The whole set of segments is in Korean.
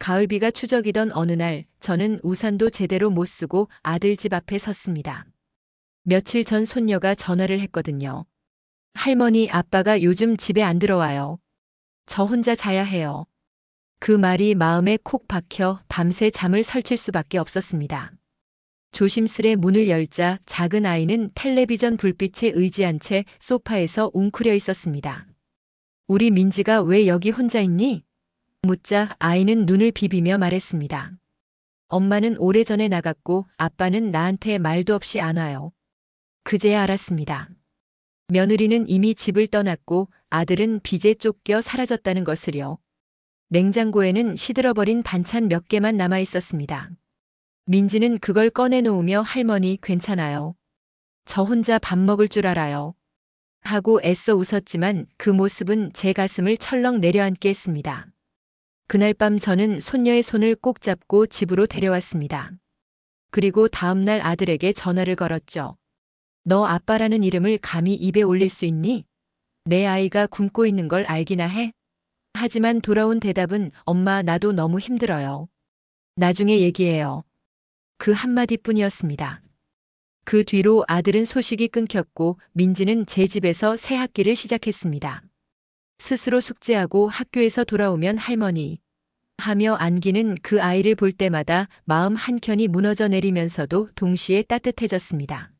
가을비가 추적이던 어느 날 저는 우산도 제대로 못 쓰고 아들 집 앞에 섰습니다. 며칠 전 손녀가 전화를 했거든요. 할머니, 아빠가 요즘 집에 안 들어와요. 저 혼자 자야 해요. 그 말이 마음에 콕 박혀 밤새 잠을 설칠 수밖에 없었습니다. 조심스레 문을 열자 작은 아이는 텔레비전 불빛에 의지한 채 소파에서 웅크려 있었습니다. 우리 민지가 왜 여기 혼자 있니? 묻자 아이는 눈을 비비며 말했습니다. 엄마는 오래전에 나갔고 아빠는 나한테 말도 없이 안 와요. 그제야 알았습니다. 며느리는 이미 집을 떠났고 아들은 빚에 쫓겨 사라졌다는 것을요. 냉장고에는 시들어버린 반찬 몇 개만 남아 있었습니다. 민지는 그걸 꺼내놓으며 할머니 괜찮아요. 저 혼자 밥 먹을 줄 알아요. 하고 애써 웃었지만 그 모습은 제 가슴을 철렁 내려앉게 했습니다. 그날 밤 저는 손녀의 손을 꼭 잡고 집으로 데려왔습니다. 그리고 다음날 아들에게 전화를 걸었죠. 너 아빠라는 이름을 감히 입에 올릴 수 있니? 내 아이가 굶고 있는 걸 알기나 해? 하지만 돌아온 대답은 엄마 나도 너무 힘들어요. 나중에 얘기해요. 그 한마디뿐이었습니다. 그 뒤로 아들은 소식이 끊겼고 민지는 제 집에서 새 학기를 시작했습니다. 스스로 숙제하고 학교에서 돌아오면 할머니 하며 안기는 그 아이를 볼 때마다 마음 한켠이 무너져 내리면서도 동시에 따뜻해졌습니다.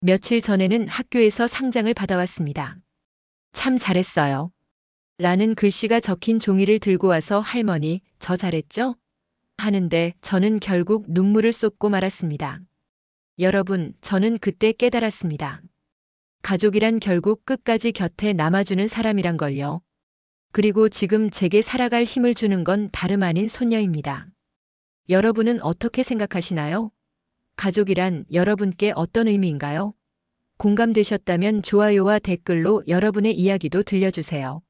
며칠 전에는 학교에서 상장을 받아왔습니다. 참 잘했어요. 라는 글씨가 적힌 종이를 들고 와서 할머니, 저 잘했죠? 하는데 저는 결국 눈물을 쏟고 말았습니다. 여러분, 저는 그때 깨달았습니다. 가족이란 결국 끝까지 곁에 남아주는 사람이란 걸요. 그리고 지금 제게 살아갈 힘을 주는 건 다름 아닌 손녀입니다. 여러분은 어떻게 생각하시나요? 가족이란 여러분께 어떤 의미인가요? 공감되셨다면 좋아요와 댓글로 여러분의 이야기도 들려주세요.